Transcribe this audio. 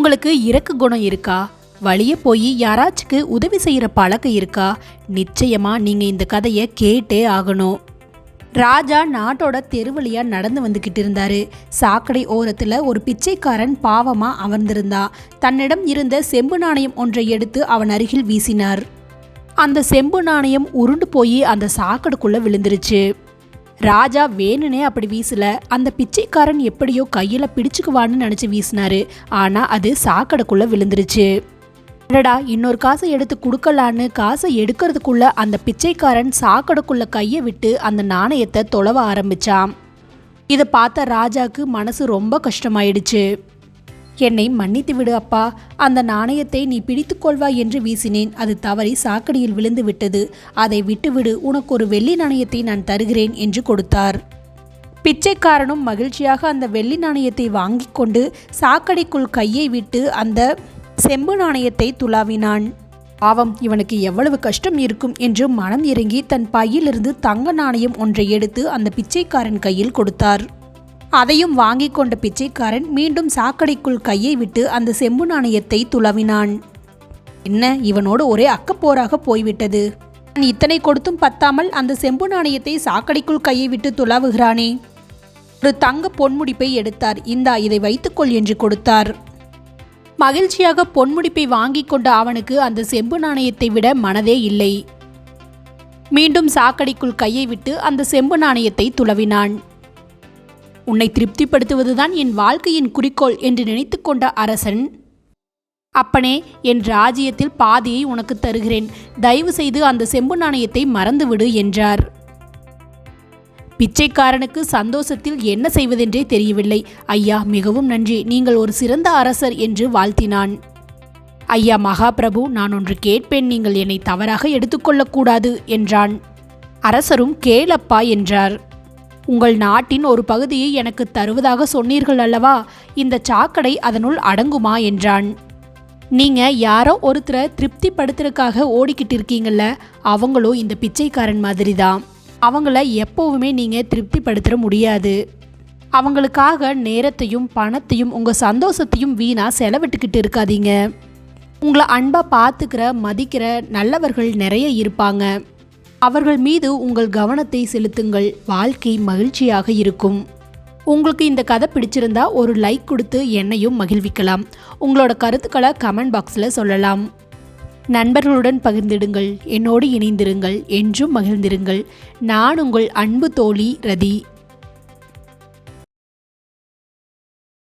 உங்களுக்கு இறக்கு குணம் இருக்கா? வழிய போய் யாராச்சுக்கு உதவி செய்யற பழக்கம் இருக்கா? நிச்சயமா நீங்க இந்த கதையை கேட்டே ஆகணும். ராஜா நாட்டோட தெருவழியா நடந்து வந்துகிட்டு இருந்தாரு. சாக்கடை ஓரத்துல ஒரு பிச்சைக்காரன் பாவமா அமர்ந்திருந்தா. தன்னிடம் இருந்த செம்பு நாணயம் ஒன்றை எடுத்து அவன் அருகில் வீசினார். அந்த செம்பு நாணயம் உருண்டு போய் அந்த சாக்கடைக்குள்ள விழுந்துருச்சு. ராஜா வேணுனே அப்படி வீசல. அந்த பிச்சைக்காரன் எப்படியோ கையில பிடிச்சுக்குவான்னு நினைச்சு வீசினாரு. ஆனா அது சாக்கடைக்குள்ள விழுந்துருச்சு. அடடா இன்னொரு காசை எடுத்து கொடுக்கலான்னு காசை எடுக்கிறதுக்குள்ள அந்த பிச்சைக்காரன் சாக்கடைக்குள்ள கையை விட்டு அந்த நாணயத்தை தொலைவ ஆரம்பிச்சான். இதை பார்த்த ராஜாக்கு மனசு ரொம்ப கஷ்டமாயிடுச்சு. என்னை மன்னித்து விடு அப்பா. அந்த நாணயத்தை நீ பிடித்துக்கொள்வாய் என்று வீசினேன். அது தவறி சாக்கடையில் விழுந்து விட்டது. அதை விட்டுவிடு உனக்கு ஒரு வெள்ளி நாணயத்தை நான் தருகிறேன் என்று கொடுத்தார். பிச்சைக்காரனும் மகிழ்ச்சியாக அந்த வெள்ளி நாணயத்தை வாங்கி கொண்டு சாக்கடைக்குள் கையை விட்டு அந்த செம்பு நாணயத்தை துளாவினான். பாவம் இவனுக்கு எவ்வளவு கஷ்டம் இருக்கும் என்று மனம் இறங்கி தன் பையிலிருந்து தங்க நாணயம் ஒன்றை எடுத்து அந்த பிச்சைக்காரன் கையில் கொடுத்தார். அதையும் வாங்கி கொண்ட பிச்சைக்காரன் மீண்டும் சாக்கடைக்குள் கையை விட்டு அந்த செம்பு நாணயத்தை துளவினான். என்ன இவனோடு ஒரே அக்கப்போராக போய்விட்டது? நான் இத்தனை கொடுத்தும் பத்தாமல் அந்த செம்பு நாணயத்தை சாக்கடைக்குள் கையை விட்டு துளாவுகிறானே. ஒரு தங்க பொன்முடிப்பை எடுத்தார். இந்தா இதை வைத்துக்கொள் என்று கொடுத்தார். மகிழ்ச்சியாக பொன்முடிப்பை வாங்கி கொண்ட அவனுக்கு அந்த செம்பு நாணயத்தை விட மனதே இல்லை. மீண்டும் சாக்கடைக்குள் கையை விட்டு அந்த செம்பு நாணயத்தை துளவினான். உன்னை திருப்திப்படுத்துவதுதான் என் வாழ்க்கையின் குறிக்கோள் என்று நினைத்து கொண்ட அரசன். அப்பனே என் ராஜ்யத்தில் பாதியை உனக்கு தருகிறேன். தயவு செய்து அந்த செம்பு நாணயத்தை மறந்துவிடு என்றார். பிச்சைக்காரனுக்கு சந்தோஷத்தில் என்ன செய்வதென்றே தெரியவில்லை. ஐயா மிகவும் நன்றி. நீங்கள் ஒரு சிறந்த அரசர் என்று வாழ்த்தினான். ஐயா மகாபிரபு நான் ஒன்று கேட்பேன் நீங்கள் என்னை தவறாக எடுத்துக்கொள்ளக்கூடாது என்றான். அரசரும் கேளப்பா என்றார். உங்கள் நாட்டின் ஒரு பகுதியை எனக்கு தருவதாக சொன்னீர்கள் அல்லவா? இந்த சாக்கடை அதனுள் அடங்குமா? என்றான். நீங்க யாரோ ஒருத்தரை திருப்திப்படுத்துறதுக்காக ஓடிக்கிட்டு இருக்கீங்கல்ல அவங்களும் இந்த பிச்சைக்காரன் மாதிரி தான் அவங்கள எப்போவுமே நீங்கள் திருப்திப்படுத்த முடியாது. அவங்களுக்காக நேரத்தையும் பணத்தையும் உங்கள் சந்தோஷத்தையும் வீணாக செலவிட்டுக்கிட்டு இருக்காதீங்க. உங்களை அன்பாக பார்த்துக்கிற மதிக்கிற நல்லவர்கள் நிறைய இருப்பாங்க. அவர்கள் மீது உங்கள் கவனத்தை செலுத்துங்கள். வாழ்க்கை மகிழ்ச்சியாக இருக்கும். உங்களுக்கு இந்த கதை பிடிச்சிருந்தா ஒரு லைக் கொடுத்து என்னையும் மகிழ்விக்கலாம். உங்களோட கருத்துக்களை கமெண்ட் பாக்ஸில் சொல்லலாம். நண்பர்களுடன் பகிர்ந்திடுங்கள். என்னோடு இணைந்திருங்கள். என்றும் மகிழ்ந்திருங்கள். நான் உங்கள் அன்பு தோழி ரதி.